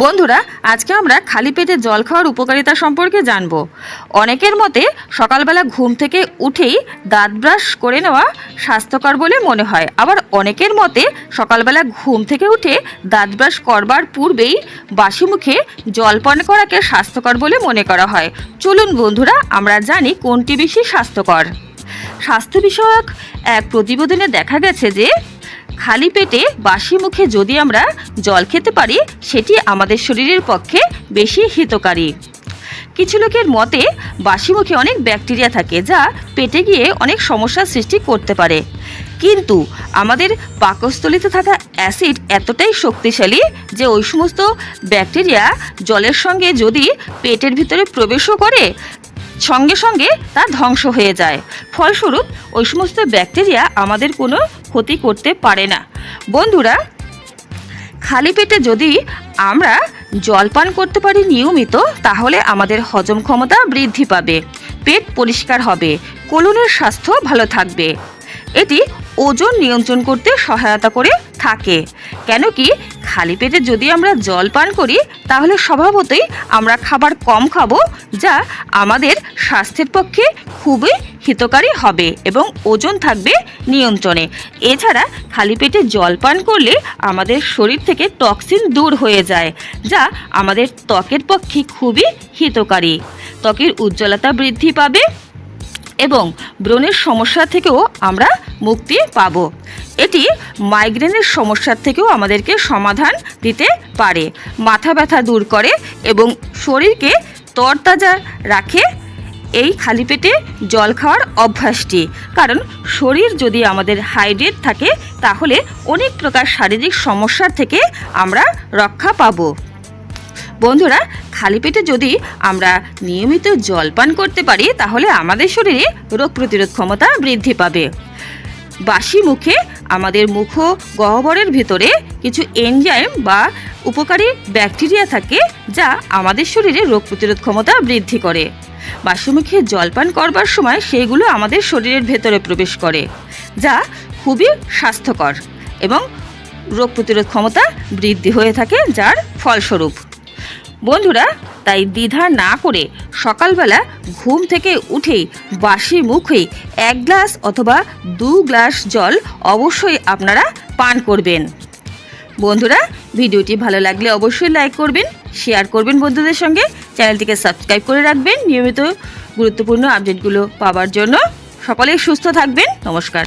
বন্ধুরা, আজকে আমরা খালি পেটে জল খাওয়ার উপকারিতা সম্পর্কে জানব। অনেকের মতে সকালবেলা ঘুম থেকে উঠেই দাঁত ব্রাশ করে নেওয়া স্বাস্থ্যকর বলে মনে হয়। আবার অনেকের মতে সকালবেলা ঘুম থেকে উঠে দাঁত ব্রাশ করবার পূর্বেই বাসি মুখে জল পান করাকে স্বাস্থ্যকর বলে মনে করা হয়। চলুন বন্ধুরা, আমরা জানি কোনটি বেশি স্বাস্থ্যকর। স্বাস্থ্য বিষয়ক এক প্রতিবেদনে দেখা গেছে যে খালি পেটে বাসি মুখে যদি আমরা জল খেতে পারি, সেটি আমাদের শরীরের পক্ষে বেশি হিতকারী। কিছু লোকের মতে, বাসি মুখে অনেক ব্যাকটেরিয়া থাকে যা পেটে গিয়ে অনেক সমস্যার সৃষ্টি করতে পারে। কিন্তু আমাদের পাকস্থলিতে থাকা অ্যাসিড এতটাই শক্তিশালী যে ওই সমস্ত ব্যাকটেরিয়া জলের সঙ্গে যদি পেটের ভিতরে প্রবেশও করে সঙ্গে সঙ্গে তা ধ্বংস হয়ে যায়। ফলস্বরূপ, ওই সমস্ত ব্যাকটেরিয়া আমাদের কোনো ক্ষতি করতে পারে না। বন্ধুরা, খালি পেটে যদি আমরা জল পান করতে পারি নিয়মিত, তাহলে আমাদের হজম ক্ষমতা বৃদ্ধি পাবে, পেট পরিষ্কার হবে, কোলনের স্বাস্থ্য ভালো থাকবে। এটি ওজন নিয়ন্ত্রণ করতে সহায়তা করে থাকে। কেন কি খালি পেটে যদি আমরা জল পান করি, তাহলে স্বভাবতই আমরা খাবার কম খাব, যা আমাদের স্বাস্থ্যের পক্ষে খুবই হিতকারী হবে এবং ওজন থাকবে নিয়ন্ত্রণে। এছাড়া খালি পেটে জল পান করলে আমাদের শরীর থেকে টক্সিন দূর হয়ে যায়, যা আমাদের ত্বকের পক্ষে খুবই হিতকারী। ত্বকের উজ্জ্বলতা বৃদ্ধি পাবে এবং ব্রণের সমস্যা থেকেও আমরা মুক্তি পাব। এটি মাইগ্রেনের সমস্যার থেকেও আমাদেরকে সমাধান দিতে পারে। মাথা ব্যথা দূর করে এবং শরীরকে তরতাজা রাখে। এই খালি পেটে জল খাওয়ার অভ্যাসটি। কারণ শরীর যদি আমাদের হাইড্রেট থাকে, তাহলে অনেক প্রকার শারীরিক সমস্যার থেকে আমরা রক্ষা পাবো। বন্ধুরা, খালি পেটে যদি আমরা নিয়মিত জল পান করতে পারি, তাহলে আমাদের শরীরে রোগ প্রতিরোধ ক্ষমতা বৃদ্ধি পাবে। বাসি মুখে আমাদের মুখ গহ্বরের ভিতরে কিছু এনজাইম বা উপকারী ব্যাকটেরিয়া থাকে যা আমাদের শরীরে রোগ প্রতিরোধ ক্ষমতা বৃদ্ধি করে। বাসি মুখে জল পান করবার সময় সেইগুলো আমাদের শরীরের ভেতরে প্রবেশ করে, যা খুবই স্বাস্থ্যকর এবং রোগ প্রতিরোধ ক্ষমতা বৃদ্ধি হয়ে থাকে যার ফলস্বরূপ। বন্ধুরা, তাই দ্বিধা না করে সকালবেলা ঘুম থেকে উঠেই বাসি মুখে এক গ্লাস অথবা দু গ্লাস জল অবশ্যই আপনারা পান করবেন। বন্ধুরা, ভিডিওটি ভালো লাগলে অবশ্যই লাইক করবেন, শেয়ার করবেন বন্ধুদের সঙ্গে, চ্যানেলটিকে সাবস্ক্রাইব করে রাখবেন। নিয়মিত গুরুত্বপূর্ণ আপডেটগুলো পাওয়ার জন্য সকলেই সুস্থ থাকবেন। নমস্কার।